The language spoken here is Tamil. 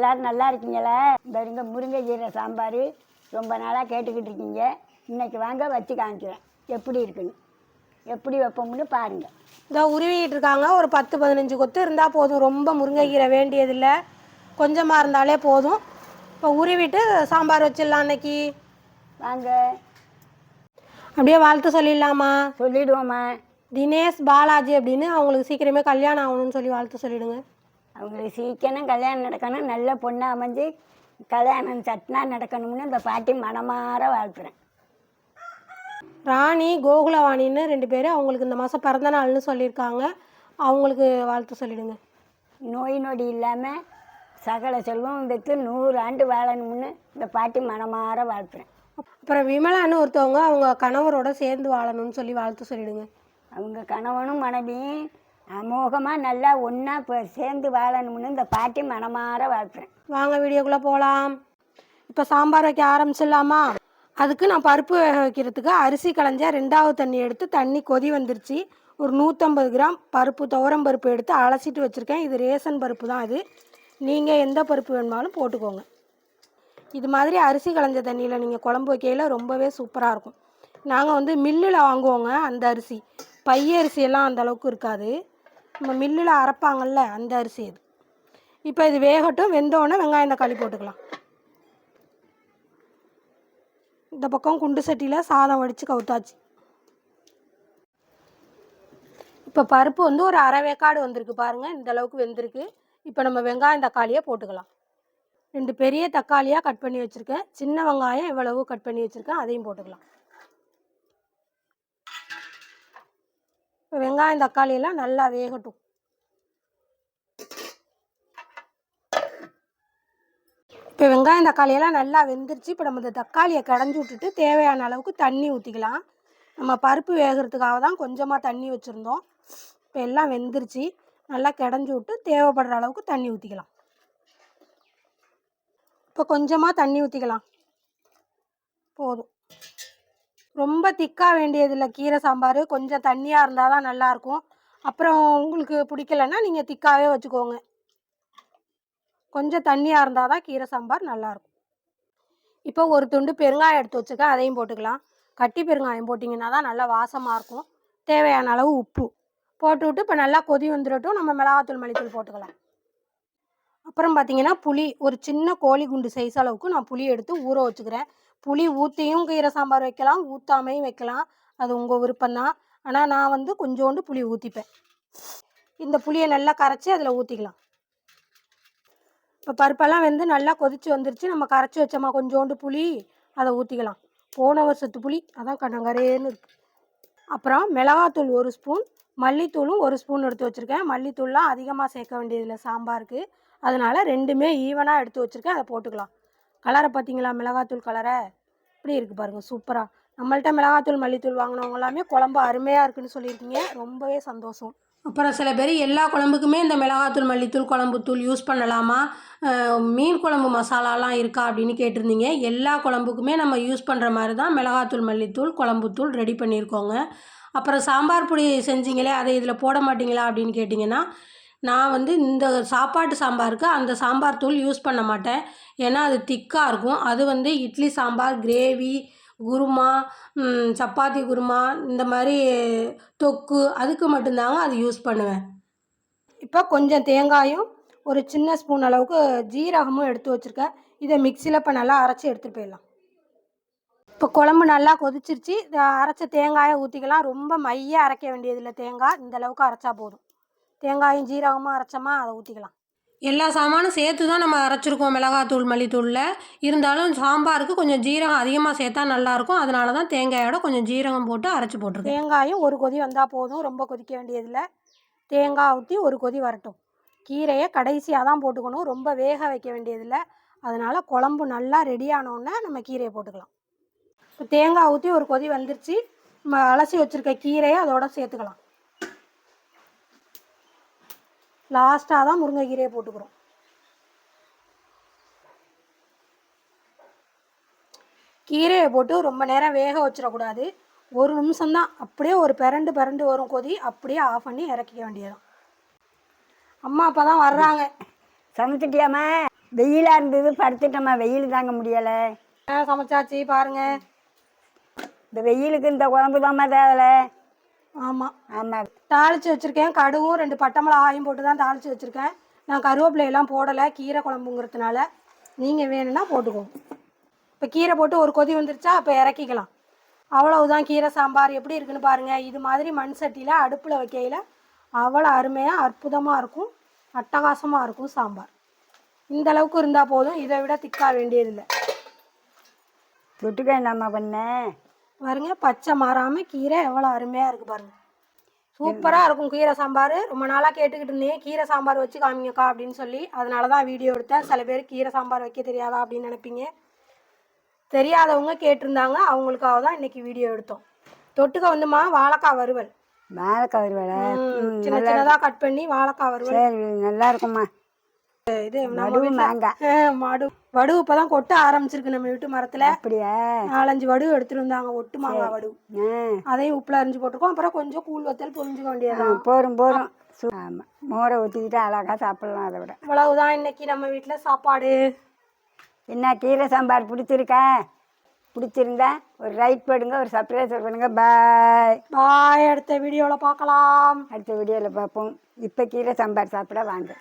எல்லாரும் நல்லா இருக்கீங்களா? இந்த இருங்க முருங்கைக்கீரை சாம்பார். ரொம்ப நாளாக கேட்டுக்கிட்டு இருக்கீங்க. இன்னைக்கு வாங்க வச்சு காமிக்கிறேன். எப்படி இருக்குன்னு. எப்படி வைப்போம்னு பாருங்கள் இதோ உருவிட்டு இருக்காங்க. ஒரு பத்து பதினஞ்சு கொத்து இருந்தால் போதும். ரொம்ப முருங்கைக்கீரை வேண்டியதில்லை. கொஞ்சமாக இருந்தாலே போதும். இப்போ உருவிட்டு சாம்பார் வச்சிடலாம் அன்னைக்கு. வாங்க. அப்படியே வாழ்த்து சொல்லிடலாமா? சொல்லிடுவோம்மா. தினேஷ் பாலாஜி அப்படின்னு அவங்களுக்கு சீக்கிரமே கல்யாணம் ஆகணும்னு சொல்லி வாழ்த்து சொல்லிடுங்க. அவங்களுக்கு சீக்கிரம் கல்யாணம் நடக்கணும் நல்ல பொண்ணாக அமைஞ்சு கல்யாணம் சட்னா நடக்கணும்னு இந்த பாட்டி மனமாற வாழ்த்துறேன். ராணி கோகுலவாணின்னு ரெண்டு பேர் அவங்களுக்கு இந்த மாதம் பிறந்த நாள்னு சொல்லியிருக்காங்க. அவங்களுக்கு வாழ்த்து சொல்லிடுங்க. நோய் நொடி இல்லாமல் சகல செல்வம் பெற்று நூறு ஆண்டு வாழணும்னு இந்த பாட்டி மனமாற வாழ்த்துறேன். அப்புறம் விமலான்னு ஒருத்தவங்க அவங்க கணவரோட சேர்ந்து வாழணும்னு சொல்லி வாழ்த்து சொல்லிடுங்க. அவங்க கணவனும் மனைவியும் அமோகமாக நல்லா ஒன்றா இப்போ சேர்ந்து வாழணும்னு இந்த பாட்டி மனமாற வாழ்த்துறேன் வாங்க வீடியோக்குள்ளே போகலாம் இப்போ சாம்பார் வைக்க ஆரம்பிச்சிடலாமா? அதுக்கு நான் பருப்பு வேக வைக்கிறதுக்கு அரிசி களைஞ்ச ரெண்டாவது தண்ணி எடுத்து தண்ணி கொதி வந்துருச்சு. ஒரு நூற்றம்பது கிராம் பருப்பு துவரம் பருப்பு எடுத்து அலசிட்டு வச்சுருக்கேன். இது ரேஷன் பருப்பு தான் அது. நீங்கள் எந்த பருப்பு வேணுமாலும் போட்டுக்கோங்க. இது மாதிரி அரிசி களைஞ்ச தண்ணியில் நீங்கள் குழம்பு வைக்கையில் ரொம்பவே சூப்பராக இருக்கும். நாங்கள் வந்து மில்லில் வாங்குவோங்க அந்த அரிசி. பைய எல்லாம் அந்த அளவுக்கு இருக்காது. நம்ம மில்லில் அரைப்பாங்கல்ல அந்த அரிசி இது. இப்போ இது வேகட்டும் வெந்தோடனே வெங்காயம் தக்காளி போட்டுக்கலாம். இந்த பக்கம் குண்டு சட்டியில் சாதம் வடித்து கவுத்தாச்சு. இப்போ பருப்பு வந்து ஒரு அரை வேக்காடு வந்திருக்கு பாருங்கள் இந்த அளவுக்கு வெந்திருக்கு. இப்போ நம்ம வெங்காயம் தக்காளியை போட்டுக்கலாம். ரெண்டு பெரிய தக்காளியாக கட் பண்ணி வச்சுருக்கேன். சின்ன வெங்காயம் இவ்வளவு கட் பண்ணி வச்சுருக்கேன் அதையும் போட்டுக்கலாம். வெங்காயம் தக்காளி எல்லாம் நல்லா வேகட்டும். இப்போ வெங்காயம் தக்காளி எல்லாம் நல்லா வெந்துருச்சு. இப்போ நம்ம இந்த தக்காளியை கடைஞ்சி விட்டுட்டு தேவையான அளவுக்கு தண்ணி ஊற்றிக்கலாம் நம்ம பருப்பு வேகிறதுக்காக தான் கொஞ்சமாக தண்ணி வச்சுருந்தோம். இப்போ எல்லாம் வெந்துருச்சு. நல்லா கிடஞ்சி விட்டு தேவைப்படுற அளவுக்கு தண்ணி ஊற்றிக்கலாம் இப்போ கொஞ்சமாக தண்ணி ஊற்றிக்கலாம் போதும். ரொம்ப திக்காக வேண்டியதில்லை. கீரை சாம்பார். கொஞ்சம் தண்ணியாக இருந்தால் தான் நல்லாயிருக்கும் அப்புறம் உங்களுக்கு பிடிக்கலன்னா நீங்கள் திக்காகவே வச்சுக்கோங்க. கொஞ்சம் தண்ணியாக இருந்தால் தான் கீரை சாம்பார் நல்லாயிருக்கும் இப்போ ஒரு துண்டு பெருங்காயம் எடுத்து வச்சுக்க அதையும் போட்டுக்கலாம். கட்டி பெருங்காயம் போட்டிங்கன்னா தான் நல்லா வாசமாக இருக்கும். தேவையான அளவு உப்பு போட்டுவிட்டு இப்போ நல்லா கொதி வந்துடட்டும் நம்ம மிளகாத்தூள் மல்லித்தூள் போட்டுக்கலாம். அப்புறம் பார்த்தீங்கன்னா புளி ஒரு சின்ன கோழி குண்டு சைஸ் அளவுக்கு நான் புளி எடுத்து ஊற வச்சுக்கிறேன். புளி ஊற்றியும் கீரை சாம்பார் வைக்கலாம் ஊற்றாமையும் வைக்கலாம். அது உங்கள் விருப்பம்தான் ஆனால் நான் வந்து கொஞ்சோண்டு புளி ஊற்றிப்பேன் இந்த புளியை நல்லா கரைச்சி அதில் ஊற்றிக்கலாம் இப்போ பருப்பெல்லாம் வந்து நல்லா கொதிச்சு வந்துருச்சு. நம்ம கரைச்சி வச்சோமா கொஞ்சோண்டு புளி அதை ஊற்றிக்கலாம் போன வருஷத்து புளி அதான் கண்ணங்கரேன்னு இருக்குது அப்புறம் மிளகாத்தூள் ஒரு ஸ்பூன் மல்லித்தூளும் ஒரு ஸ்பூன் எடுத்து வச்சுருக்கேன். மல்லித்தூள்லாம் அதிகமாக சேர்க்க வேண்டியதில்லை சாம்பாருக்கு. அதனால் ரெண்டுமே ஈவனாக எடுத்து வச்சுருக்கேன். அதை போட்டுக்கலாம். கலரை பார்த்தீங்களா? மிளகாத்தூள் கலரை? இப்படி இருக்குது பாருங்கள் சூப்பராக நம்மள்ட்ட மிளகாத்தூள் மல்லித்தூள் வாங்கினவங்க எல்லாமே குழம்பு அருமையாக இருக்குன்னு சொல்லியிருக்கீங்க. ரொம்பவே சந்தோஷம். அப்புறம் சில பேர் எல்லா குழம்புக்குமே இந்த மிளகாத்தூள் மல்லித்தூள் குழம்புத்தூள் யூஸ் பண்ணலாமா? மீன் குழம்பு மசாலாலாம் இருக்கா அப்படின்னு கேட்டிருந்தீங்க. எல்லா குழம்புக்குமே நம்ம யூஸ் பண்ணுற மாதிரி தான் மிளகாத்தூள் மல்லித்தூள் குழம்புத்தூள் ரெடி பண்ணியிருக்கோங்க. அப்புறம் சாம்பார் பொடி செஞ்சீங்களே அதை இதில் போட மாட்டீங்களா அப்படின்னு கேட்டிங்கன்னா நான் வந்து இந்த சாப்பாட்டு சாம்பாருக்கு அந்த சாம்பார் தூள் யூஸ் பண்ண மாட்டேன். ஏன்னா அது திக்காக இருக்கும். அது வந்து இட்லி சாம்பார் கிரேவி குருமா சப்பாத்தி குருமா இந்த மாதிரி தொக்கு அதுக்கு மட்டும்தாங்க அது யூஸ் பண்ணுவேன். இப்போ கொஞ்சம் தேங்காயும் ஒரு சின்ன ஸ்பூன் அளவுக்கு ஜீரகமும் எடுத்து வச்சுருக்கேன். இதை மிக்சியில் இப்போ நல்லா அரைச்சி எடுத்துகிட்டு போயிடலாம். இப்போ குழம்பு நல்லா கொதிச்சிருச்சு. இதை அரைச்ச தேங்காயை ஊற்றிக்கலாம் ரொம்ப மைய அரைக்க வேண்டியதில்லை தேங்காய். இந்த அளவுக்கு அரைச்சா போதும். தேங்காயும் ஜீரகமும் அரைச்சோமா அதை ஊற்றிக்கலாம் எல்லா சாமானும் சேர்த்து தான் நம்ம அரைச்சிருக்கோம் மிளகாத்தூள் மல்லித்தூளில். இருந்தாலும் சாம்பாருக்கு கொஞ்சம் ஜீரகம் அதிகமாக சேர்த்தா நல்லாயிருக்கும். அதனால தான் தேங்காயோட கொஞ்சம் ஜீரகம் போட்டு அரைச்சி போட்டிருக்கேன். தேங்காயும் ஒரு கொதி வந்தால் போதும் ரொம்ப கொதிக்க வேண்டியதில்லை. தேங்காய் ஊற்றி ஒரு கொதி வரட்டும். கீரையை கடைசியாக தான் போட்டுக்கணும். ரொம்ப வேக வைக்க வேண்டியதில்லை. அதனால் குழம்பு நல்லா ரெடி ஆனோடனே நம்ம கீரையை போட்டுக்கலாம். இப்போ தேங்காய் ஊற்றி ஒரு கொதி வந்துருச்சு. நம்ம அலசி வச்சுருக்க கீரையை அதோட சேர்த்துக்கலாம். லாஸ்ட்டாக தான் முருங்கைக்கீரையை போட்டுக்கிறோம். கீரையை போட்டு ரொம்ப நேரம் வேக வச்சிடக்கூடாது. ஒரு நிமிஷம்தான் அப்படியே ஒரு பிரண்டு பிரண்டு வரும் கொதி அப்படியே ஆஃப் பண்ணி இறக்கிக்க வேண்டியதுதான். அம்மா அப்போ தான் வர்றாங்க. சமைச்சிட்டியாம்மா? வெயிலாக இருந்தது படுத்துட்டோம்மா. வெயில் தாங்க முடியலை. சமைச்சாச்சு பாருங்க. இந்த வெயிலுக்கு இந்த குழம்பு தாம்மா தேவலை. ஆமாம் ஆமாம் தாளிச்சு வச்சுருக்கேன். கடுவும் ரெண்டு பட்டை மிளகாயும் போட்டு தான் தாளிச்சு வச்சுருக்கேன். நான் கருவேப்பிலையெல்லாம் போடலை. கீரை குழம்புங்கிறதுனால நீங்கள் வேணும்னா போட்டுக்கோங்க இப்போ கீரை போட்டு ஒரு கொதி வந்துருச்சா அப்போ இறக்கிக்கலாம். அவ்வளவுதான். கீரை சாம்பார் எப்படி இருக்குன்னு பாருங்கள் இது மாதிரி மண் சட்டியில் அடுப்பில் வைக்கையில் அவ்வளோ அருமையாக அற்புதமாக இருக்கும். அட்டகாசமாக இருக்கும் சாம்பார். இந்த அளவுக்கு இருந்தால் போதும். இதை விட திக்காக வேண்டியதில்லை. தொட்டுக்க என்னம்மா பண்ணேன் பாருங்க பச்சை மாறாமல் கீரை எவ்வளோ அருமையாக இருக்குது பாருங்க. சூப்பராக இருக்கும் கீரை சாம்பார். ரொம்ப நாளாக கேட்டுக்கிட்டு இருந்தேன். கீரை சாம்பார் வச்சு காமிங்கக்கா அப்படின்னு சொல்லி. அதனால தான் வீடியோ எடுத்தேன். சில பேர் கீரை சாம்பார் வைக்க தெரியாதா அப்படின்னு நினைப்பீங்க. தெரியாதவங்க கேட்டிருந்தாங்க. அவங்களுக்காக தான் இன்னைக்கு வீடியோ எடுத்தோம். தொட்டுக்க வந்துமா? வாழைக்காய் வறுவல். வாழைக்காய் வருவேல ம், சின்ன சின்னதாக கட் பண்ணி வாழைக்காய் வறுவல். நல்லா இருக்கும்மா. இது நம்ம மாங்காய் மடு. வடு இப்போ தான் கொட்ட ஆரம்பிச்சிருக்கு நம்ம வீட்டு மரத்தில். அப்படியா? நாலஞ்சு வடு எடுத்துட்டு வந்தாங்க ஒட்டு மாங்காய் வடு. அதையும் உப்புல அரிஞ்சு போட்டிருக்கோம். அப்புறம் கொஞ்சம் கூழ் வத்தல் புரிஞ்சுக்க ஆ, வேண்டியதுதான் போதும் போதும் சு- ஆமாம் மோரை ஊற்றிக்கிட்டு அழகாக சாப்பிடலாம் அதை விட. இவ்வளவுதான் இன்னைக்கு நம்ம வீட்டில் சாப்பாடு. என்ன கீரை சாம்பார் பிடிச்சிருக்கா? பிடிச்சிருந்தா ஒரு ரைட் பண்ணுங்க ஒரு சப்ஸ்கிரைப் பண்ணுங்க. பாய். பாய் அடுத்த வீடியோவில் பார்க்கலாம். அடுத்த வீடியோவில் பார்ப்போம். இப்போ கீரை சாம்பார் சாப்பிட வாங்க.